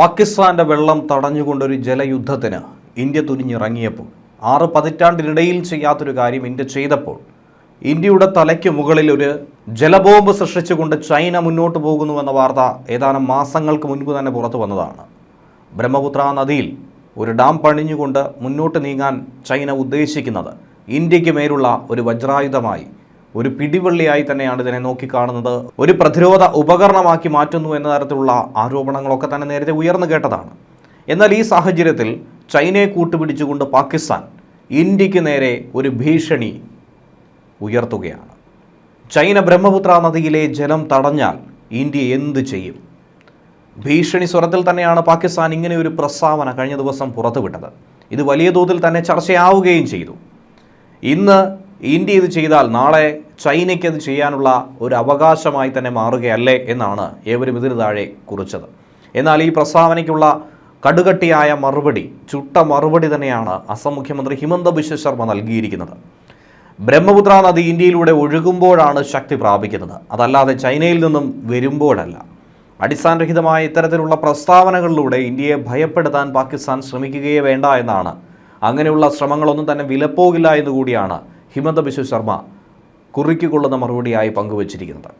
പാകിസ്ഥാന്റെ വെള്ളം തടഞ്ഞുകൊണ്ടൊരു ജലയുദ്ധത്തിന് ഇന്ത്യ തുനിഞ്ഞിറങ്ങിയപ്പോൾ ആറ് പതിറ്റാണ്ടിനിടയിൽ ചെയ്യാത്തൊരു കാര്യം ഇന്ത്യ ചെയ്തപ്പോൾ ഇന്ത്യയുടെ തലയ്ക്ക് മുകളിൽ ഒരു ജലബോംബ് സൃഷ്ടിച്ചുകൊണ്ട് ചൈന മുന്നോട്ട് പോകുന്നു എന്ന വാർത്ത ഏതാനും മാസങ്ങൾക്ക് മുൻപ് തന്നെ പുറത്തു വന്നതാണ്. ബ്രഹ്മപുത്ര നദിയിൽ ഒരു ഡാം പണിഞ്ഞുകൊണ്ട് മുന്നോട്ട് നീങ്ങാൻ ചൈന ഉദ്ദേശിക്കുന്നത് ഇന്ത്യയ്ക്ക് മേലുള്ള ഒരു വജ്രായുധമായി ഒരു പിടിവള്ളിയായി തന്നെയാണ് ഇതിനെ നോക്കിക്കാണുന്നത് ഒരു പ്രതിരോധ ഉപകരണമാക്കി മാറ്റുന്നു എന്ന തരത്തിലുള്ള ആരോപണങ്ങളൊക്കെ തന്നെ നേരത്തെ ഉയർന്നു കേട്ടതാണ്. എന്നാൽ ഈ സാഹചര്യത്തിൽ ചൈനയെ കൂട്ടുപിടിച്ചുകൊണ്ട് പാകിസ്ഥാൻ ഇന്ത്യയ്ക്ക് നേരെ ഒരു ഭീഷണി ഉയർത്തുകയാണ്. ചൈന ബ്രഹ്മപുത്ര നദിയിലെ ജലം തടഞ്ഞാൽ ഇന്ത്യ എന്ത് ചെയ്യും? ഭീഷണി സ്വരത്തിൽ തന്നെയാണ് പാകിസ്ഥാൻ ഇങ്ങനെ ഒരു പ്രസ്താവന കഴിഞ്ഞ ദിവസം പുറത്തുവിട്ടത്. ഇത് വലിയ തോതിൽ തന്നെ ചർച്ചയാവുകയും ചെയ്തു. ഇന്ന് ഇന്ത്യ ഇത് ചെയ്താൽ നാളെ ചൈനയ്ക്ക് അത് ചെയ്യാനുള്ള ഒരു അവകാശമായി തന്നെ മാറുകയല്ലേ എന്നാണ് ഏവരും ഇതിന് താഴെ കുറിച്ചത്. എന്നാൽ ഈ പ്രസ്താവനയ്ക്കുള്ള കടുകട്ടിയായ മറുപടി ചുട്ട മറുപടി തന്നെയാണ് അസം മുഖ്യമന്ത്രി ഹിമന്ത ബിശ്വ ശർമ്മ നൽകിയിരിക്കുന്നത്. ബ്രഹ്മപുത്ര നദി ഇന്ത്യയിലൂടെ ഒഴുകുമ്പോഴാണ് ശക്തി പ്രാപിക്കുന്നത്. അതല്ലാതെ ചൈനയിൽ നിന്നും വരുമ്പോഴല്ല. അടിസ്ഥാനരഹിതമായ ഇത്തരത്തിലുള്ള പ്രസ്താവനകളിലൂടെ ഇന്ത്യയെ ഭയപ്പെടുത്താൻ പാകിസ്ഥാൻ ശ്രമിക്കുകയേ വേണ്ട എന്നാണ്. അങ്ങനെയുള്ള ശ്രമങ്ങളൊന്നും തന്നെ വിലപ്പോകില്ല എന്ന് കൂടിയാണ് ഹിമന്ത ബിശ്വ ശർമ്മ കുറിക്കുകൊള്ളുന്ന മറുപടിയായി പങ്കുവച്ചിരിക്കുന്നത്.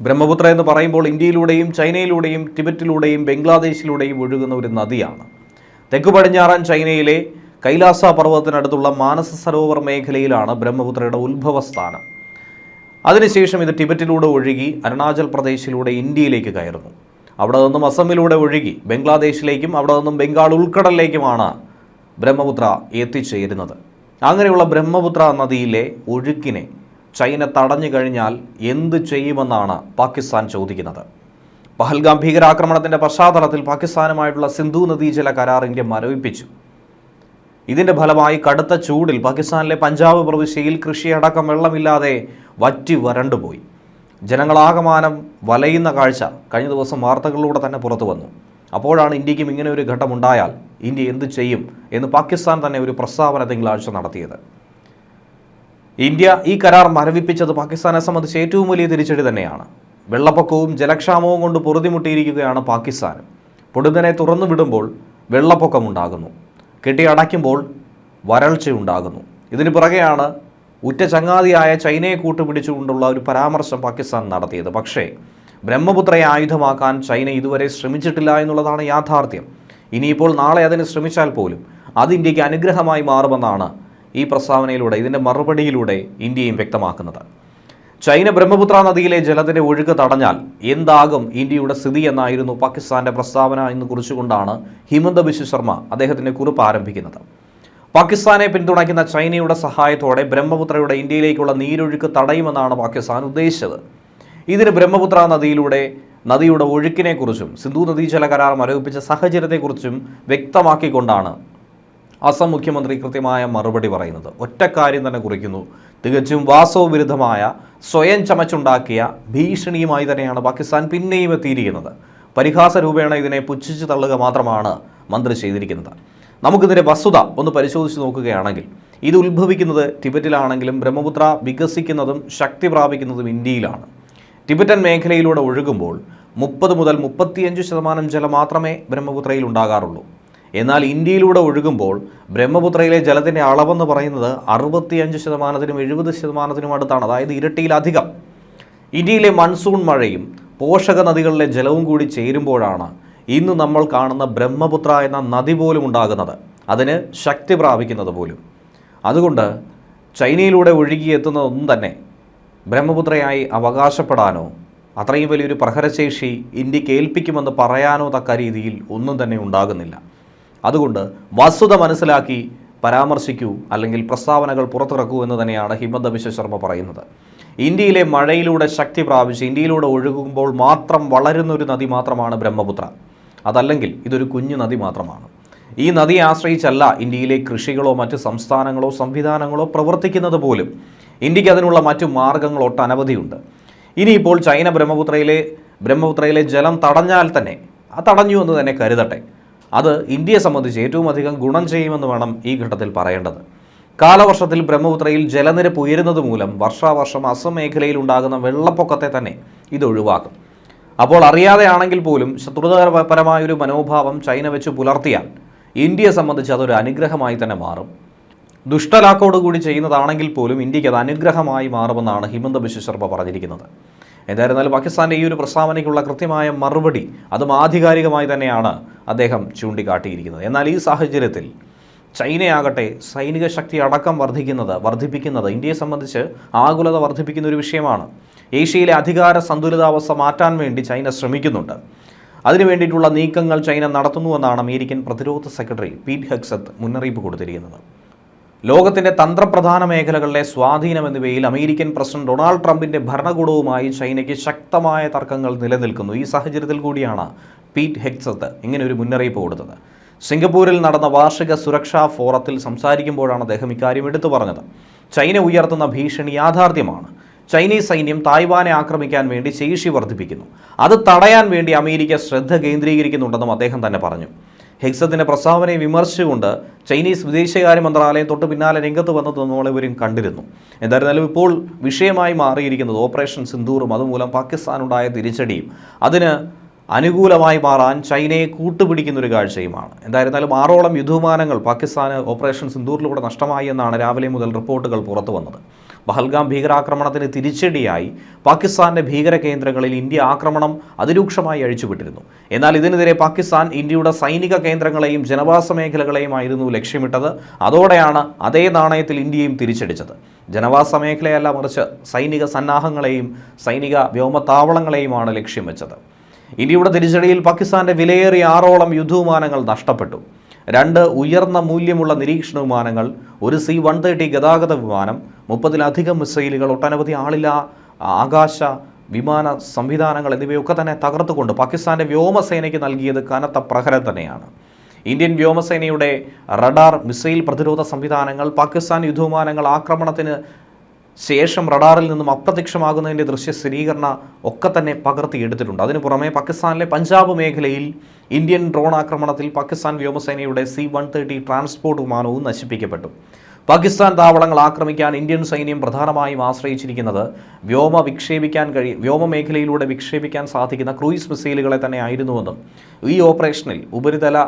ബ്രഹ്മപുത്ര എന്ന് പറയുമ്പോൾ ഇന്ത്യയിലൂടെയും ചൈനയിലൂടെയും ടിബറ്റിലൂടെയും ബംഗ്ലാദേശിലൂടെയും ഒഴുകുന്ന ഒരു നദിയാണ്. തെക്കു പടിഞ്ഞാറൻ ചൈനയിലെ കൈലാസ പർവതത്തിനടുത്തുള്ള മാനസ സരോവർ മേഖലയിലാണ് ബ്രഹ്മപുത്രയുടെ ഉത്ഭവസ്ഥാനം അതിനുശേഷം ഇത് ടിബറ്റിലൂടെ ഒഴുകി അരുണാചൽ പ്രദേശിലൂടെ ഇന്ത്യയിലേക്ക് കയറുന്നു. അവിടെ നിന്നും അസമിലൂടെ ഒഴുകി ബംഗ്ലാദേശിലേക്കും അവിടെ നിന്നും ബംഗാൾ ഉൾക്കടലിലേക്കുമാണ് ബ്രഹ്മപുത്ര എത്തിച്ചേരുന്നത്. അങ്ങനെയുള്ള ബ്രഹ്മപുത്ര നദിയിലെ ഒഴുക്കിനെ ചൈന തടഞ്ഞു കഴിഞ്ഞാൽ എന്ത് ചെയ്യുമെന്നാണ് പാകിസ്ഥാൻ ചോദിക്കുന്നത്. പഹൽഗാം ഭീകരാക്രമണത്തിന്റെ പശ്ചാത്തലത്തിൽ പാകിസ്ഥാനുമായിട്ടുള്ള സിന്ധു നദീജല കരാർ ഇന്ത്യ മരവിപ്പിച്ചു. ഇതിന്റെ ഫലമായി കടുത്ത ചൂടിൽ പാകിസ്ഥാനിലെ പഞ്ചാബ് പ്രവിശ്യയിൽ കൃഷിയടക്കം വെള്ളമില്ലാതെ വറ്റി വരണ്ടുപോയി ജനങ്ങളാകമാനം വലയുന്ന കാഴ്ച കഴിഞ്ഞ ദിവസം വാർത്തകളിലൂടെ തന്നെ പുറത്തു വന്നു. അപ്പോഴാണ് ഇന്ത്യക്കും ഇങ്ങനെ ഒരു ഘട്ടമുണ്ടായാൽ ഇന്ത്യ എന്ത് ചെയ്യും എന്ന് പാകിസ്ഥാൻ തന്നെ ഒരു പ്രസ്താവന തിങ്കളാഴ്ച നടത്തിയത്. ഇന്ത്യ ഈ കരാർ മരവിപ്പിച്ചത് പാകിസ്ഥാനെ സംബന്ധിച്ച് ഏറ്റവും വലിയ തിരിച്ചടി തന്നെയാണ്. വെള്ളപ്പൊക്കവും ജലക്ഷാമവും കൊണ്ട് പൊറുതിമുട്ടിയിരിക്കുകയാണ് പാകിസ്ഥാൻ. പൊടുന്നനെ തുറന്നു വിടുമ്പോൾ വെള്ളപ്പൊക്കമുണ്ടാകുന്നു കെട്ടിയടയ്ക്കുമ്പോൾ വരൾച്ചയുണ്ടാകുന്നു ഇതിന് പുറകെയാണ് ഉറ്റ ചങ്ങാതിയായ ചൈനയെ കൂട്ടുപിടിച്ചുകൊണ്ടുള്ള ഒരു പരാമർശം പാകിസ്ഥാൻ നടത്തിയത്. പക്ഷേ ബ്രഹ്മപുത്രയെ ആയുധമാക്കാൻ ചൈന ഇതുവരെ ശ്രമിച്ചിട്ടില്ല എന്നുള്ളതാണ് യാഥാർത്ഥ്യം. ഇനിയിപ്പോൾ നാളെ അതിന് ശ്രമിച്ചാൽ പോലും അത് ഇന്ത്യയ്ക്ക് അനുഗ്രഹമായി മാറുമെന്നാണ് ഈ പ്രസ്താവനയിലൂടെ ഇതിന്റെ മറുപടിയിലൂടെ ഇന്ത്യയും വ്യക്തമാക്കുന്നത്. ചൈന ബ്രഹ്മപുത്ര നദിയിലെ ജലത്തിന്റെ ഒഴുക്ക് തടഞ്ഞാൽ എന്താകും ഇന്ത്യയുടെ സ്ഥിതി എന്നായിരുന്നു പാകിസ്ഥാന്റെ പ്രസ്താവന എന്ന് കുറിച്ചുകൊണ്ടാണ് ഹിമന്ത ബിശ്വ ശർമ്മ അദ്ദേഹത്തിന്റെ കുറിപ്പ് ആരംഭിക്കുന്നത്. പാകിസ്ഥാനെ പിന്തുണയ്ക്കുന്ന ചൈനയുടെ സഹായത്തോടെ ബ്രഹ്മപുത്രയുടെ ഇന്ത്യയിലേക്കുള്ള നീരൊഴുക്ക് തടയുമെന്നാണ് പാകിസ്ഥാൻ ഉദ്ദേശിച്ചത്. ഇതിന് ബ്രഹ്മപുത്ര നദിയിലൂടെ നദിയുടെ ഒഴുക്കിനെക്കുറിച്ചും സിന്ധു നദീജല കരാർ മരവിപ്പിച്ച സാഹചര്യത്തെക്കുറിച്ചും വ്യക്തമാക്കിക്കൊണ്ടാണ് അസം മുഖ്യമന്ത്രി കൃത്യമായ മറുപടി പറയുന്നത്. ഒറ്റ കാര്യം തന്നെ കുറിക്കുന്നു. തികച്ചും വാസ്തവവിരുദ്ധമായ സ്വയം ചമച്ചുണ്ടാക്കിയ ഭീഷണിയുമായി തന്നെയാണ് പാകിസ്ഥാൻ പിന്നെയും എത്തിയിരിക്കുന്നത്. പരിഹാസ രൂപേണ ഇതിനെ പുച്ഛിച്ചു തള്ളുക മാത്രമാണ് മന്ത്രി ചെയ്തിരിക്കുന്നത്. നമുക്കിതിന്റെ വസ്തുത ഒന്ന് പരിശോധിച്ച് നോക്കുകയാണെങ്കിൽ ഇത് ഉത്ഭവിക്കുന്നത് ടിബറ്റിലാണെങ്കിലും ബ്രഹ്മപുത്ര വികസിക്കുന്നതും ശക്തി പ്രാപിക്കുന്നതും ഇന്ത്യയിലാണ്. ടിബറ്റൻ മേഖലയിലൂടെ ഒഴുകുമ്പോൾ മുപ്പത് മുതൽ മുപ്പത്തിയഞ്ച് ശതമാനം ജലം മാത്രമേ ബ്രഹ്മപുത്രയിൽ ഉണ്ടാകാറുള്ളൂ. എന്നാൽ ഇന്ത്യയിലൂടെ ഒഴുകുമ്പോൾ ബ്രഹ്മപുത്രയിലെ ജലത്തിന്റെ അളവെന്ന് പറയുന്നത് അറുപത്തിയഞ്ച് ശതമാനത്തിനും എഴുപത് ശതമാനത്തിനും അടുത്താണ് അതായത് ഇരട്ടിയിലധികം. ഇന്ത്യയിലെ മൺസൂൺ മഴയും പോഷക നദികളിലെ ജലവും കൂടി ചേരുമ്പോഴാണ് ഇന്ന് നമ്മൾ കാണുന്ന ബ്രഹ്മപുത്ര എന്ന നദി പോലും ഉണ്ടാകുന്നത്. അതിന് ശക്തി പ്രാപിക്കുന്നത് പോലും. അതുകൊണ്ട് ചൈനയിലൂടെ ഒഴുകിയെത്തുന്നതൊന്നും തന്നെ ബ്രഹ്മപുത്രയായി അവകാശപ്പെടാനോ അത്രയും വലിയൊരു പ്രഹരശേഷി ഇന്ത്യയ്ക്ക് ഏൽപ്പിക്കുമെന്ന് പറയാനോ തക്ക രീതിയിൽ ഒന്നും തന്നെ ഉണ്ടാകുന്നില്ല. അതുകൊണ്ട് വസ്തുത മനസ്സിലാക്കി പരാമർശിക്കൂ അല്ലെങ്കിൽ പ്രസ്താവനകൾ പുറത്തിറക്കൂ എന്ന് തന്നെയാണ് ഹിമന്ത ബിശ്വ ശർമ്മ പറയുന്നത്. ഇന്ത്യയിലെ മഴയിലൂടെ ശക്തി പ്രാപിച്ച് ഇന്ത്യയിലൂടെ ഒഴുകുമ്പോൾ മാത്രം വളരുന്ന ഒരു നദി മാത്രമാണ് ബ്രഹ്മപുത്ര. അതല്ലെങ്കിൽ ഇതൊരു കുഞ്ഞു നദി മാത്രമാണ്. ഈ നദിയെ ആശ്രയിച്ചല്ല ഇന്ത്യയിലെ കൃഷികളോ മറ്റ് സംസ്ഥാനങ്ങളോ സംവിധാനങ്ങളോ പ്രവർത്തിക്കുന്നത് പോലും. ഇന്ത്യയ്ക്ക് അതിനുള്ള മറ്റു മാർഗങ്ങൾ ഒട്ടനവധിയുണ്ട് ഇനിയിപ്പോൾ ചൈന ബ്രഹ്മപുത്രയിലെ ബ്രഹ്മപുത്രയിലെ ജലം തടഞ്ഞാൽ തന്നെ ആ തടഞ്ഞു എന്ന് തന്നെ കരുതട്ടെ. അത് ഇന്ത്യയെ സംബന്ധിച്ച് ഏറ്റവും അധികം ഗുണം ചെയ്യുമെന്ന് വേണം ഈ ഘട്ടത്തിൽ പറയേണ്ടത്. കാലവർഷത്തിൽ ബ്രഹ്മപുത്രയിൽ ജലനിരപ്പ് ഉയരുന്നത് മൂലം വർഷാവർഷം അസം മേഖലയിൽ ഉണ്ടാകുന്ന വെള്ളപ്പൊക്കത്തെ തന്നെ ഇത് ഒഴിവാക്കും. അപ്പോൾ അറിയാതെയാണെങ്കിൽ പോലും ശത്രുതാപരമായ ഒരു മനോഭാവം ചൈന വെച്ച് പുലർത്തിയാൽ ഇന്ത്യയെ സംബന്ധിച്ച് അതൊരു അനുഗ്രഹമായി തന്നെ മാറും. ദുഷ്ടലാക്കോടുകൂടി ചെയ്യുന്നതാണെങ്കിൽ പോലും ഇന്ത്യയ്ക്ക് അത് അനുഗ്രഹമായി മാറുമെന്നാണ് ഹിമന്ത ബിശ്വ ശർമ്മ പറഞ്ഞിരിക്കുന്നത്. എന്തായിരുന്നാലും പാകിസ്ഥാന്റെ ഈ ഒരു പ്രസ്താവനയ്ക്കുള്ള കൃത്യമായ മറുപടി അതും ആധികാരികമായി തന്നെയാണ് അദ്ദേഹം ചൂണ്ടിക്കാട്ടിയിരിക്കുന്നത്. എന്നാൽ ഈ സാഹചര്യത്തിൽ ചൈനയാകട്ടെ സൈനിക ശക്തി അടക്കം വർദ്ധിക്കുന്നത് വർദ്ധിപ്പിക്കുന്നത് ഇന്ത്യയെ സംബന്ധിച്ച് ആകുലത വർദ്ധിപ്പിക്കുന്ന ഒരു വിഷയമാണ്. ഏഷ്യയിലെ അധികാര സന്തുലിതാവസ്ഥ മാറ്റാൻ വേണ്ടി ചൈന ശ്രമിക്കുന്നുണ്ട്. അതിനു വേണ്ടിയിട്ടുള്ള നീക്കങ്ങൾ ചൈന നടത്തുന്നുവെന്നാണ് അമേരിക്കൻ പ്രതിരോധ സെക്രട്ടറി പീറ്റ് ഹെക്സത്ത് മുന്നറിയിപ്പ് കൊടുത്തിരിക്കുന്നത്. ലോകത്തിന്റെ തന്ത്രപ്രധാന മേഖലകളിലെ സ്വാധീനം എന്നിവയിൽ അമേരിക്കൻ പ്രസിഡന്റ് ഡൊണാൾഡ് ട്രംപിന്റെ ഭരണകൂടവുമായി ചൈനയ്ക്ക് ശക്തമായ തർക്കങ്ങൾ നിലനിൽക്കുന്നു. ഈ സാഹചര്യത്തിൽ കൂടിയാണ് പീറ്റ് ഹെക്സത്ത് ഇങ്ങനെ ഒരു മുന്നറിയിപ്പ് കൊടുത്തത്. സിംഗപ്പൂരിൽ നടന്ന വാർഷിക സുരക്ഷാ ഫോറത്തിൽ സംസാരിക്കുമ്പോഴാണ് അദ്ദേഹം ഇക്കാര്യം എടുത്തു പറഞ്ഞത്. ചൈന ഉയർത്തുന്ന ഭീഷണി യാഥാർത്ഥ്യമാണ്. ചൈനീസ് സൈന്യം തായ്വാനെ ആക്രമിക്കാൻ വേണ്ടി ശേഷി വർദ്ധിപ്പിക്കുന്നു. അത് തടയാൻ വേണ്ടി അമേരിക്ക ശ്രദ്ധ കേന്ദ്രീകരിക്കുന്നുണ്ടെന്നും അദ്ദേഹം തന്നെ പറഞ്ഞു. ഹെക്സത്തിന്റെ പ്രസ്താവനയെ വിമർശിച്ചുകൊണ്ട് ചൈനീസ് വിദേശകാര്യ മന്ത്രാലയം തൊട്ട് പിന്നാലെ രംഗത്ത് വന്നത് നമ്മളിവരും കണ്ടിരുന്നു. എന്തായിരുന്നാലും ഇപ്പോൾ വിഷയമായി മാറിയിരിക്കുന്നത് ഓപ്പറേഷൻ സിന്ദൂറും അതുമൂലം പാകിസ്ഥാനുണ്ടായ തിരിച്ചടിയും. അതിന് അനുകൂലമായി മാറാൻ ചൈനയെ കൂട്ടുപിടിക്കുന്ന ഒരു കാഴ്ചയുമാണ്. എന്തായിരുന്നാലും ആറോളം യുദ്ധവിമാനങ്ങൾ പാകിസ്ഥാന് ഓപ്പറേഷൻ സിന്ദൂറിലൂടെ നഷ്ടമായി എന്നാണ് രാവിലെ മുതൽ റിപ്പോർട്ടുകൾ പുറത്തു വന്നത്. പഹൽഗാം ഭീകരാക്രമണത്തിന് തിരിച്ചടിയായി പാകിസ്ഥാന്റെ ഭീകര കേന്ദ്രങ്ങളിൽ ഇന്ത്യ ആക്രമണം അതിരൂക്ഷമായി അഴിച്ചുവിട്ടിരുന്നു. എന്നാൽ ഇതിനെതിരെ പാകിസ്ഥാൻ ഇന്ത്യയുടെ സൈനിക കേന്ദ്രങ്ങളെയും ജനവാസ മേഖലകളെയുമായിരുന്നു ലക്ഷ്യമിട്ടത്. അതോടെയാണ് അതേ നാണയത്തിൽ ഇന്ത്യയും തിരിച്ചടിച്ചത്. ജനവാസ മേഖലയല്ല മറിച്ച് സൈനിക സന്നാഹങ്ങളെയും സൈനിക വ്യോമത്താവളങ്ങളെയുമാണ് ലക്ഷ്യം വെച്ചത്. ഇന്ത്യയുടെ തിരിച്ചടിയിൽ പാകിസ്ഥാന്റെ വിലയേറിയ ആറോളം യുദ്ധവിമാനങ്ങൾ നഷ്ടപ്പെട്ടു. രണ്ട് ഉയർന്ന മൂല്യമുള്ള നിരീക്ഷണ വിമാനങ്ങൾ ഒരു സി വൺ തേർട്ടി ഗതാഗത വിമാനം മുപ്പതിലധികം മിസൈലുകൾ ഒട്ടനവധി ആളില്ല ആകാശ വിമാന സംവിധാനങ്ങൾ എന്നിവയൊക്കെ തന്നെ തകർത്തുകൊണ്ട് പാകിസ്ഥാന്റെ വ്യോമസേനയ്ക്ക് നൽകിയത് കനത്ത പ്രഹരം തന്നെയാണ്. ഇന്ത്യൻ വ്യോമസേനയുടെ റഡാർ മിസൈൽ പ്രതിരോധ സംവിധാനങ്ങൾ പാകിസ്ഥാൻ യുദ്ധവിമാനങ്ങൾ ആക്രമണത്തിന് ശേഷം റഡാറിൽ നിന്നും അപ്രത്യക്ഷമാകുന്നതിന്റെ ദൃശ്യ സ്ഥിരീകരണ ഒക്കെ തന്നെ പകർത്തിയെടുത്തിട്ടുണ്ട് അതിനു പുറമെ പാകിസ്ഥാനിലെ പഞ്ചാബ് മേഖലയിൽ ഇന്ത്യൻ ഡ്രോൺ ആക്രമണത്തിൽ പാകിസ്ഥാൻ വ്യോമസേനയുടെ സി വൺ തേർട്ടി ട്രാൻസ്പോർട്ട് വിമാനവും നശിപ്പിക്കപ്പെട്ടു. പാകിസ്ഥാൻ താവളങ്ങൾ ആക്രമിക്കാൻ ഇന്ത്യൻ സൈന്യം പ്രധാനമായും ആശ്രയിച്ചിരിക്കുന്നത് വ്യോമ വിക്ഷേപിക്കാൻ കഴി വ്യോമ മേഖലയിലൂടെ വിക്ഷേപിക്കാൻ സാധിക്കുന്ന ക്രൂയിസ് മിസൈലുകളെ തന്നെ ആയിരുന്നുവെന്നും ഈ ഓപ്പറേഷനിൽ ഉപരിതല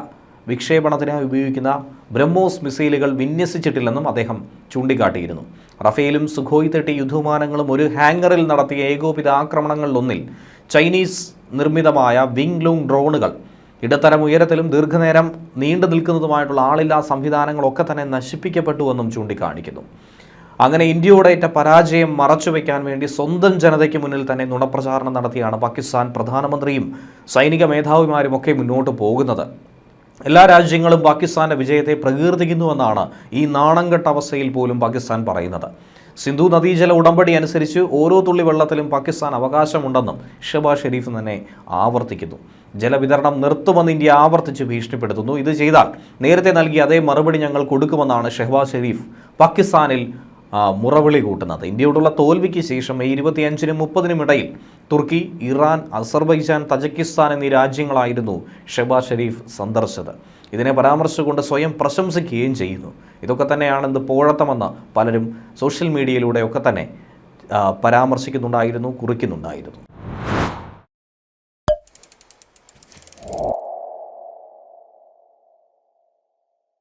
വിക്ഷേപണത്തിനായി ഉപയോഗിക്കുന്ന ബ്രഹ്മോസ് മിസൈലുകൾ വിന്യസിച്ചിട്ടില്ലെന്നും അദ്ദേഹം ചൂണ്ടിക്കാട്ടിയിരുന്നു. റഫേലും സുഖോയ് തെട്ടി യുദ്ധവിമാനങ്ങളും ഒരു ഹാങ്ങറിൽ നടത്തിയ ഏകോപിത ആക്രമണങ്ങളിലൊന്നിൽ ചൈനീസ് നിർമ്മിതമായ വിംഗ് ലൂങ് ഡ്രോണുകൾ ഇടത്തരം ഉയരത്തിലും ദീർഘനേരം നീണ്ടു നിൽക്കുന്നതുമായിട്ടുള്ള ആളില്ലാ സംവിധാനങ്ങളൊക്കെ തന്നെ നശിപ്പിക്കപ്പെട്ടുവെന്നും ചൂണ്ടിക്കാണിക്കുന്നു. അങ്ങനെ ഇന്ത്യയോടേറ്റ പരാജയം മറച്ചുവെക്കാൻ വേണ്ടി സ്വന്തം ജനതയ്ക്ക് മുന്നിൽ തന്നെ നുണപ്രചാരണം നടത്തിയാണ് പാകിസ്ഥാൻ പ്രധാനമന്ത്രിയും സൈനിക മേധാവിമാരും ഒക്കെ മുന്നോട്ട് പോകുന്നത്. എല്ലാ രാജ്യങ്ങളും പാകിസ്ഥാന്റെ വിജയത്തെ പ്രകീർത്തിക്കുന്നുവെന്നാണ് ഈ നാണംകെട്ട അവസ്ഥയിൽ പോലും പാകിസ്ഥാൻ പറയുന്നത്. സിന്ധു നദീജല ഉടമ്പടി അനുസരിച്ച് ഓരോ തുള്ളി വെള്ളത്തിലും പാകിസ്ഥാൻ അവകാശമുണ്ടെന്നും ഷബാസ് ഷെരീഫ് തന്നെ ആവർത്തിക്കുന്നു. ജലവിതരണം നിർത്തുമെന്ന് ഇന്ത്യ ആവർത്തിച്ച് ഭീഷണിപ്പെടുത്തുന്നു. ഇത് ചെയ്താൽ നേരത്തെ നൽകിയ അതേ മറുപടി ഞങ്ങൾ കൊടുക്കുമെന്നാണ് ഷെഹ്ബാസ് ഷെരീഫ് പാകിസ്ഥാനിൽ മുറവിളി കൂട്ടുന്നത്. ഇന്ത്യയോടുള്ള തോൽവിക്ക് ശേഷം മെയ് ഇരുപത്തിയഞ്ചിനും മുപ്പതിനും ഇടയിൽ തുർക്കി ഇറാൻ അസർബൈജാൻ തജക്കിസ്ഥാൻ എന്നീ രാജ്യങ്ങളായിരുന്നു ഷെബാസ് ഷെരീഫ് സന്ദർശിച്ചത്. ഇതിനെ പരാമർശിച്ചുകൊണ്ട് സ്വയം പ്രശംസിക്കുകയും ചെയ്യുന്നു. ഇതൊക്കെ തന്നെയാണ് ഇത് പോഴത്തമെന്ന് പലരും സോഷ്യൽ മീഡിയയിലൂടെയൊക്കെ തന്നെ പരാമർശിക്കുന്നുണ്ടായിരുന്നു കുറിക്കുന്നുണ്ടായിരുന്നു.